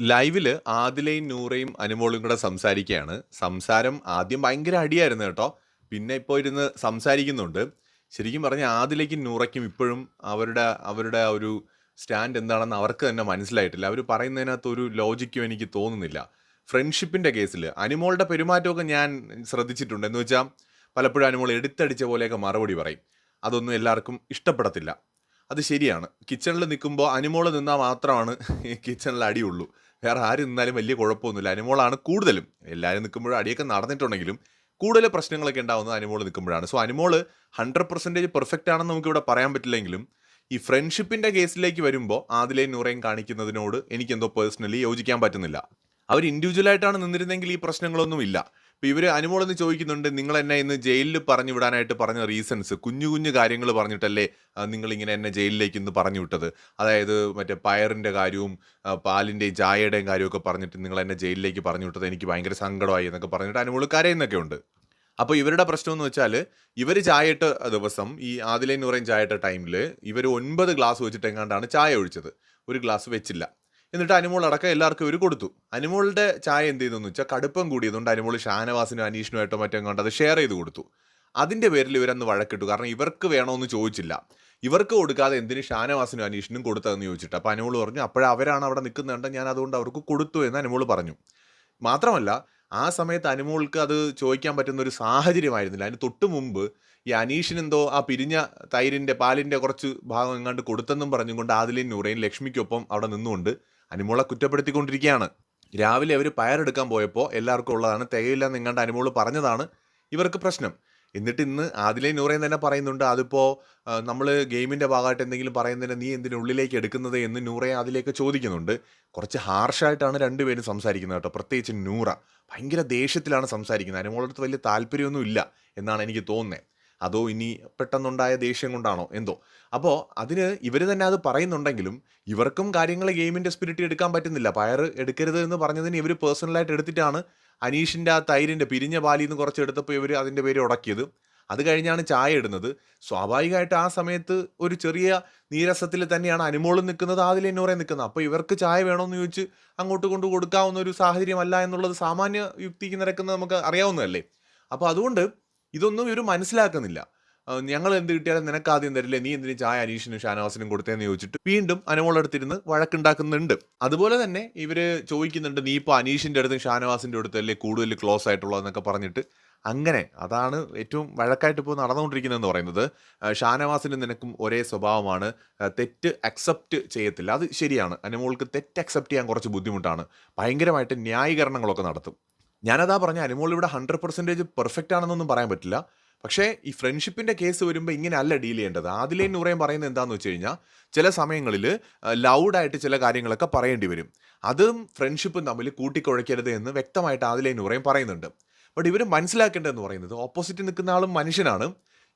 ലൈവിൽ ആദിലയും നൂറയും അനുമോളും കൂടെ സംസാരിക്കുകയാണ്. സംസാരം ആദ്യം ഭയങ്കര അടിയായിരുന്നു കേട്ടോ. പിന്നെ ഇപ്പോൾ ഇരുന്ന് സംസാരിക്കുന്നുണ്ട്. ശരിക്കും പറഞ്ഞാൽ ആദിലേക്കും നൂറയ്ക്കും ഇപ്പോഴും അവരുടെ അവരുടെ ആ ഒരു സ്റ്റാൻഡ് എന്താണെന്ന് അവർക്ക് തന്നെ മനസ്സിലായിട്ടില്ല. അവർ പറയുന്നതിനകത്ത് ഒരു ലോജിക്കും എനിക്ക് തോന്നുന്നില്ല. ഫ്രണ്ട്ഷിപ്പിന്റെ കേസിൽ അനുമോളുടെ പെരുമാറ്റമൊക്കെ ഞാൻ ശ്രദ്ധിച്ചിട്ടുണ്ട്. എന്ന് വെച്ചാൽ പലപ്പോഴും അനുമോൾ എടുത്തടിച്ച പോലെയൊക്കെ മറുപടി പറയും. അതൊന്നും എല്ലാവർക്കും ഇഷ്ടപ്പെടത്തില്ല. അത് ശരിയാണ്. കിച്ചണിൽ നിൽക്കുമ്പോൾ അനുമോൾ നിന്നാൽ മാത്രമാണ് കിച്ചണിൽ അടിയുള്ളൂ. വേറെ ആര് നിന്നാലും വലിയ കുഴപ്പമൊന്നുമില്ല. അനുമോളാണ് കൂടുതലും. എല്ലാവരും നിൽക്കുമ്പോഴും അടിയൊക്കെ നടന്നിട്ടുണ്ടെങ്കിലും കൂടുതൽ പ്രശ്നങ്ങളൊക്കെ ഉണ്ടാവുന്നത് അനിമോൾ നിൽക്കുമ്പോഴാണ്. സോ അനിമോൾ 100% പെർഫെക്റ്റ് ആണെന്ന് നമുക്കിവിടെ പറയാൻ പറ്റില്ലെങ്കിലും ഈ ഫ്രണ്ട്ഷിപ്പിന്റെ കേസിലേക്ക് വരുമ്പോൾ ആദിലേയും നൂറേയും കാണിക്കുന്നതിനോട് എനിക്കെന്തോ പേഴ്സണലി യോജിക്കാൻ പറ്റുന്നില്ല. അവർ ഇൻഡിവിജ്വലായിട്ടാണ് നിന്നിരുന്നെങ്കിൽ ഈ പ്രശ്നങ്ങളൊന്നും ഇല്ല. ഇപ്പോൾ ഇവർ അനുമോളെന്ന് ചോദിക്കുന്നുണ്ട് നിങ്ങൾ എന്നെ ഇന്ന് ജയിലിൽ പറഞ്ഞു വിടാനായിട്ട് പറഞ്ഞ റീസൺസ് കുഞ്ഞു കുഞ്ഞു കാര്യങ്ങൾ പറഞ്ഞിട്ടല്ലേ നിങ്ങളിങ്ങനെ എന്നെ ജയിലിലേക്ക് ഇന്ന് പറഞ്ഞു വിട്ടത്. അതായത് മറ്റേ പയറിന്റെ കാര്യവും പാലിന്റെയും ചായയുടെയും കാര്യമൊക്കെ പറഞ്ഞിട്ട് നിങ്ങൾ എന്നെ ജയിലിലേക്ക് പറഞ്ഞു വിട്ടത് എനിക്ക് ഭയങ്കര സങ്കടമായി എന്നൊക്കെ പറഞ്ഞിട്ട് അനുമോൾ കരയുന്നൊക്കെ ഉണ്ട്. അപ്പോൾ ഇവരുടെ പ്രശ്നം എന്ന് വെച്ചാൽ ഇവർ ചായയിട്ട ദിവസം ഈ ആദിലേന്ന് പറയും ചായയിട്ട ടൈമിൽ ഇവർ ഒൻപത് ഗ്ലാസ് വെച്ചിട്ട് എങ്ങാണ്ടാണ് ചായ ഒഴിച്ചത്. ഒരു ഗ്ലാസ് വെച്ചില്ല. എന്നിട്ട് അനുമോൾ അടക്കം എല്ലാവർക്കും ഒരു കൊടുത്തു. അനുമോളുടെ ചായ എന്ത് ചെയ്തെന്ന് വെച്ചാൽ കടുപ്പം കൂടിയതുകൊണ്ട് അനുമോൾ ഷാനവാസിനും അനീഷിനുമായിട്ടോ മറ്റോ കണ്ട് അത് ഷെയർ ചെയ്ത് കൊടുത്തു. അതിന്റെ പേരിൽ ഇവരന്ന് വഴക്കിട്ടു. കാരണം ഇവർക്ക് വേണമെന്ന് ചോദിച്ചില്ല. ഇവർക്ക് കൊടുക്കാതെ എന്തിന് ഷാനവാസിനും അനീഷിനും കൊടുത്തതെന്ന് ചോദിച്ചിട്ട്. അപ്പോൾ അനുമോൾ പറഞ്ഞു അപ്പോഴവരാണ് അവിടെ നിൽക്കുന്നുണ്ട് ഞാൻ അതുകൊണ്ട് അവർക്ക് കൊടുത്തു എന്ന് അനുമോൾ പറഞ്ഞു. മാത്രമല്ല ആ സമയത്ത് അനുമോൾക്ക് അത് ചോദിക്കാൻ പറ്റുന്ന ഒരു സാഹചര്യമായിരുന്നില്ല. അതിന് തൊട്ട് മുമ്പ് ഈ അനീഷിനെന്തോ ആ പിരിഞ്ഞ തൈരിന്റെ പാലിന്റെ കുറച്ച് ഭാഗം എങ്ങാണ്ട് കൊടുത്തെന്നും പറഞ്ഞുകൊണ്ട് ആദിലയും നൂറയും ലക്ഷ്മിക്കൊപ്പം അവിടെ നിന്നുകൊണ്ട് അനുമോളെ കുറ്റപ്പെടുത്തിക്കൊണ്ടിരിക്കുകയാണ്. രാവിലെ അവർ പയറെടുക്കാൻ പോയപ്പോൾ എല്ലാവർക്കും ഉള്ളതാണ് തികയില്ലെന്ന് നിങ്ങളുടെ അനിമോൾ പറഞ്ഞതാണ് ഇവർക്ക് പ്രശ്നം. എന്നിട്ട് ഇന്ന് ആദിലെ നൂറേൻ തന്നെ പറയുന്നുണ്ട് അതിപ്പോൾ നമ്മൾ ഗെയിമിന്റെ ഭാഗമായിട്ട് എന്തെങ്കിലും പറയുന്നതിന് നീ എന്തിനുള്ളിലേക്ക് എടുക്കുന്നത് എന്ന് നൂറെ അതിലേക്ക് ചോദിക്കുന്നുണ്ട്. കുറച്ച് ഹാർഷായിട്ടാണ് രണ്ടുപേരും സംസാരിക്കുന്നത് കേട്ടോ. പ്രത്യേകിച്ച് നൂറ. ഭയങ്കര ദേഷ്യത്തിലാണ് സംസാരിക്കുന്നത്. അനുമോളുടെ വലിയ താല്പര്യമൊന്നും ഇല്ല എന്നാണ് എനിക്ക് തോന്നുന്നത്. അതോ ഇനി പെട്ടെന്നുണ്ടായ ദേഷ്യം കൊണ്ടാണോ എന്തോ. അപ്പോൾ അതിന് ഇവർ തന്നെ അത് പറയുന്നുണ്ടെങ്കിലും ഇവർക്കും കാര്യങ്ങൾ ഗെയിമിന്റെ സ്പിരിറ്റ് എടുക്കാൻ പറ്റുന്നില്ല. പയർ എടുക്കരുത് എന്ന് പറഞ്ഞതിന് ഇവർ പേഴ്സണലായിട്ട് എടുത്തിട്ടാണ് അനീഷിന്റെ ആ തൈരിന്റെ പിരിഞ്ഞ പാലിൽ നിന്ന് കുറച്ച് എടുത്തപ്പോൾ ഇവർ അതിന്റെ പേര് ഉടക്കിയത്. അത് കഴിഞ്ഞാണ് ചായ ഇടുന്നത്. സ്വാഭാവികമായിട്ട് ആ സമയത്ത് ഒരു ചെറിയ നീരസത്തിൽ തന്നെയാണ് അനുമോളും നിൽക്കുന്നത് ആദിൽ എന്നോറെ നിൽക്കുന്നത്. അപ്പോൾ ഇവർക്ക് ചായ വേണമെന്ന് ചോദിച്ച് അങ്ങോട്ട് കൊണ്ട് കൊടുക്കാവുന്ന ഒരു സാഹചര്യമല്ല എന്നുള്ളത് സാമാന്യ യുക്തിക്ക് നിരക്കുന്നത് നമുക്ക് അറിയാവുന്നതല്ലേ. അപ്പോൾ അതുകൊണ്ട് ഇതൊന്നും ഇവർ മനസ്സിലാക്കുന്നില്ല. ഞങ്ങൾ എന്ത് കിട്ടിയാലും നിനക്ക് ആദ്യം തരില്ലേ നീ എന്തിനും ചായ അനീഷിനും ഷാനവാസിനും കൊടുത്തേന്ന് ചോദിച്ചിട്ട് വീണ്ടും അനുമോളടുത്തിരുന്ന് വഴക്കുണ്ടാക്കുന്നുണ്ട്. അതുപോലെ തന്നെ ഇവർ ചോദിക്കുന്നുണ്ട് നീ ഇപ്പോൾ അനീഷിന്റെ അടുത്തും ഷാനവാസിന്റെ അടുത്തല്ലേ കൂടുതൽ ക്ലോസ് ആയിട്ടുള്ളതെന്നൊക്കെ പറഞ്ഞിട്ട് അങ്ങനെ അതാണ് ഏറ്റവും വഴക്കായിട്ട് ഇപ്പോൾ നടന്നുകൊണ്ടിരിക്കുന്നതെന്ന് പറയുന്നത്. ഷാനവാസിനും നിനക്കും ഒരേ സ്വഭാവമാണ്. തെറ്റ് അക്സെപ്റ്റ് ചെയ്യത്തില്ല. അത് ശരിയാണ്. അനുമോൾക്ക് തെറ്റ് അക്സെപ്റ്റ് ചെയ്യാൻ കുറച്ച് ബുദ്ധിമുട്ടാണ്. ഭയങ്കരമായിട്ട് ന്യായീകരണങ്ങളൊക്കെ നടത്തും. ഞാനതാ പറഞ്ഞ അനുമോൾ ഇവിടെ 100% പെർഫെക്റ്റ് ആണെന്നൊന്നും പറയാൻ പറ്റില്ല. പക്ഷേ ഈ ഫ്രണ്ട്ഷിപ്പിന്റെ കേസ് വരുമ്പോൾ ഇങ്ങനെ അല്ല ഡീൽ ചെയ്യേണ്ടത്. ആദിലയും നൂറേം പറയുന്നത് എന്താണെന്ന് വെച്ച് കഴിഞ്ഞാൽ ചില സമയങ്ങളിൽ ലൗഡായിട്ട് ചില കാര്യങ്ങളൊക്കെ പറയേണ്ടി വരും. അതും ഫ്രണ്ട്ഷിപ്പും തമ്മിൽ കൂട്ടിക്കുഴയ്ക്കരുത് എന്ന് വ്യക്തമായിട്ട് ആദിലയും നൂറേം പറയുന്നുണ്ട്. ബട്ട് ഇവർ മനസ്സിലാക്കേണ്ടതെന്ന് പറയുന്നത് ഓപ്പോസിറ്റ് നിൽക്കുന്ന ആളും മനുഷ്യനാണ്.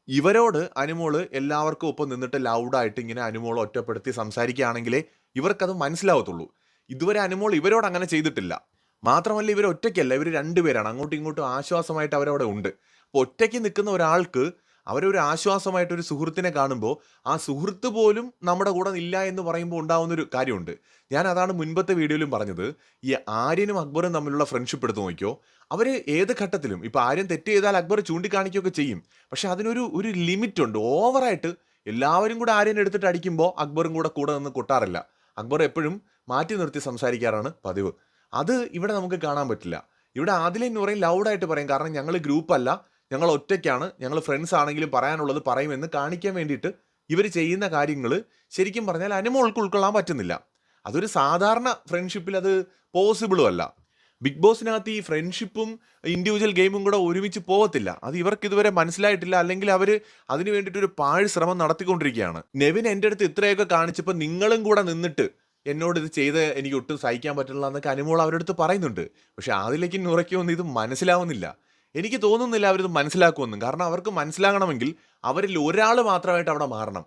ഇവരോട് അനുമോൾ എല്ലാവർക്കും ഒപ്പം നിന്നിട്ട് ലൗഡായിട്ട് ഇങ്ങനെ അനുമോൾ ഒറ്റപ്പെടുത്തി സംസാരിക്കുകയാണെങ്കിലേ ഇവർക്കത് മനസ്സിലാവത്തുള്ളൂ. ഇതുവരെ അനുമോൾ ഇവരോട് അങ്ങനെ ചെയ്തിട്ടില്ല. മാത്രമല്ല ഇവർ ഒറ്റയ്ക്കല്ല. ഇവർ രണ്ടുപേരാണ്. അങ്ങോട്ടും ഇങ്ങോട്ടും ആശ്വാസമായിട്ട് അവരവിടെ ഉണ്ട്. അപ്പോൾ ഒറ്റയ്ക്ക് നിൽക്കുന്ന ഒരാൾക്ക് അവരൊരു ആശ്വാസമായിട്ട് ഒരു സുഹൃത്തിനെ കാണുമ്പോൾ ആ സുഹൃത്ത് പോലും നമ്മുടെ കൂടെ ഇല്ല എന്ന് പറയുമ്പോൾ ഉണ്ടാവുന്ന ഒരു കാര്യമുണ്ട്. ഞാൻ അതാണ് മുൻപത്തെ വീഡിയോയിലും പറഞ്ഞത്. ഈ ആര്യനും അക്ബറും തമ്മിലുള്ള ഫ്രണ്ട്ഷിപ്പ് എടുത്ത് നോക്കിയോ അവർ ഏത് ഘട്ടത്തിലും ഇപ്പോൾ ആര്യൻ തെറ്റ് ചെയ്താൽ അക്ബർ ചൂണ്ടിക്കാണിക്കുകയൊക്കെ ചെയ്യും. പക്ഷേ അതിനൊരു ഒരു ലിമിറ്റ് ഉണ്ട്. ഓവറായിട്ട് എല്ലാവരും കൂടെ ആര്യനെ എടുത്തിട്ട് അടിക്കുമ്പോൾ അക്ബറും കൂടെ കൂടെ നിന്ന് കൊട്ടാറില്ല. അക്ബർ എപ്പോഴും മാറ്റി നിർത്തി സംസാരിക്കാറാണ് പതിവ്. അത് ഇവിടെ നമുക്ക് കാണാൻ പറ്റില്ല. ഇവിടെ ആദിലയും നൂറയും ലൗഡായിട്ട് പറയും. കാരണം ഞങ്ങൾ ഗ്രൂപ്പല്ല. ഞങ്ങൾ ഒറ്റയ്ക്കാണ്. ഞങ്ങൾ ഫ്രണ്ട്സ് ആണെങ്കിലും പറയാനുള്ളത് പറയുമെന്ന് കാണിക്കാൻ വേണ്ടിയിട്ട് ഇവർ ചെയ്യുന്ന കാര്യങ്ങൾ ശരിക്കും പറഞ്ഞാൽ അനുമോൾക്ക് ഉൾക്കൊള്ളാൻ പറ്റുന്നില്ല. അതൊരു സാധാരണ ഫ്രണ്ട്ഷിപ്പിൽ അത് പോസിബിളും അല്ല. ബിഗ് ബോസിനകത്ത് ഈ ഫ്രണ്ട്ഷിപ്പും ഇൻഡിവിജ്വൽ ഗെയിമും കൂടെ ഒരുമിച്ച് പോകത്തില്ല. അത് ഇവർക്ക് ഇതുവരെ മനസ്സിലായിട്ടില്ല. അല്ലെങ്കിൽ അവർ അതിനു വേണ്ടിയിട്ട് ഒരു പാഴ് ശ്രമം നടത്തിക്കൊണ്ടിരിക്കുകയാണ്. നെവിൻ എന്റെ അടുത്ത് ഇത്രയൊക്കെ കാണിച്ചപ്പോൾ നിങ്ങളും കൂടെ നിന്നിട്ട് എന്നോട് ഇത് ചെയ്ത് എനിക്ക് ഒട്ടും സഹിക്കാൻ പറ്റില്ല എന്നൊക്കെ അനുമോൾ അവരുടെ അടുത്ത് പറയുന്നുണ്ട്. പക്ഷേ അതിലേക്ക് നൂറയ്ക്കും ഒന്നും ഇത് മനസ്സിലാവുന്നില്ല. എനിക്ക് തോന്നുന്നില്ല അവരിത് മനസ്സിലാക്കുമെന്നും കാരണം അവർക്ക് മനസ്സിലാകണമെങ്കിൽ അവരിൽ ഒരാൾ മാത്രമായിട്ട് അവിടെ മാറണം.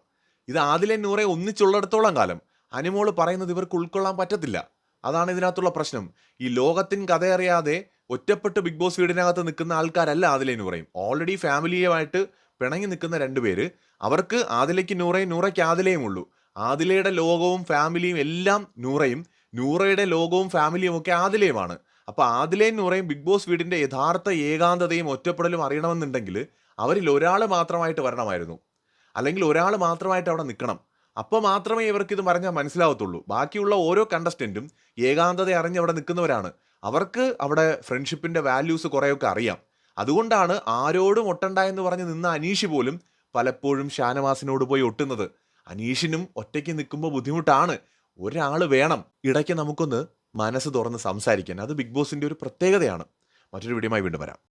ഇത് ആദിലെ നൂറെ ഒന്നിച്ചുള്ളിടത്തോളം കാലം അനുമോൾ പറയുന്നത് ഇവർക്ക് ഉൾക്കൊള്ളാൻ പറ്റത്തില്ല. അതാണ് ഇതിനകത്തുള്ള പ്രശ്നം. ഈ ലോകത്തിൻ കഥയറിയാതെ ഒറ്റപ്പെട്ട് ബിഗ് ബോസ് വീടിനകത്ത് നിൽക്കുന്ന ആൾക്കാരല്ല ആദിലെ നൂറയും. ഓൾറെഡി ഫാമിലിയുമായിട്ട് പിണങ്ങി നിൽക്കുന്ന രണ്ടുപേര്. അവർക്ക് ആദിലയ്ക്ക് നൂറയും നൂറയ്ക്ക് ആദിലയും ഉള്ളൂ. ആദിലയുടെ ലോകവും ഫാമിലിയും എല്ലാം നൂറയും നൂറയുടെ ലോകവും ഫാമിലിയും ഒക്കെ ആദിലയുമാണ്. അപ്പോൾ ആദിലയും നൂറയും ബിഗ് ബോസ് വീടിന്റെ യഥാർത്ഥ ഏകാന്തതയും ഒറ്റപ്പെടലും അറിയണമെന്നുണ്ടെങ്കിൽ അവരിൽ ഒരാൾ മാത്രമായിട്ട് വരണമായിരുന്നു. അല്ലെങ്കിൽ ഒരാൾ മാത്രമായിട്ട് അവിടെ നിൽക്കണം. അപ്പോൾ മാത്രമേ ഇവർക്ക് ഇത് പറഞ്ഞാൽ മനസ്സിലാവത്തുള്ളൂ. ബാക്കിയുള്ള ഓരോ കണ്ടസ്റ്റന്റും ഏകാന്തത അറിഞ്ഞ് അവിടെ നിൽക്കുന്നവരാണ്. അവർക്ക് അവിടെ ഫ്രണ്ട്ഷിപ്പിന്റെ വാല്യൂസ് കുറേയൊക്കെ അറിയാം. അതുകൊണ്ടാണ് ആരോടും ഒട്ടണ്ട എന്ന് പറഞ്ഞ് നിന്ന അനീഷ് പോലും പലപ്പോഴും ഷാനവാസിനോട് പോയി ഒട്ടുന്നത്. അനീഷിനും ഒറ്റയ്ക്ക് നിൽക്കുമ്പോൾ ബുദ്ധിമുട്ടാണ്. ഒരാൾ വേണം. ഇടയ്ക്ക് നമുക്കൊന്ന് മനസ്സ് തുറന്ന് സംസാരിക്കാൻ. അത് ബിഗ് ബോസിന്റെ ഒരു പ്രത്യേകതയാണ്. മറ്റൊരു വീഡിയോമായി വീണ്ടും വരാം.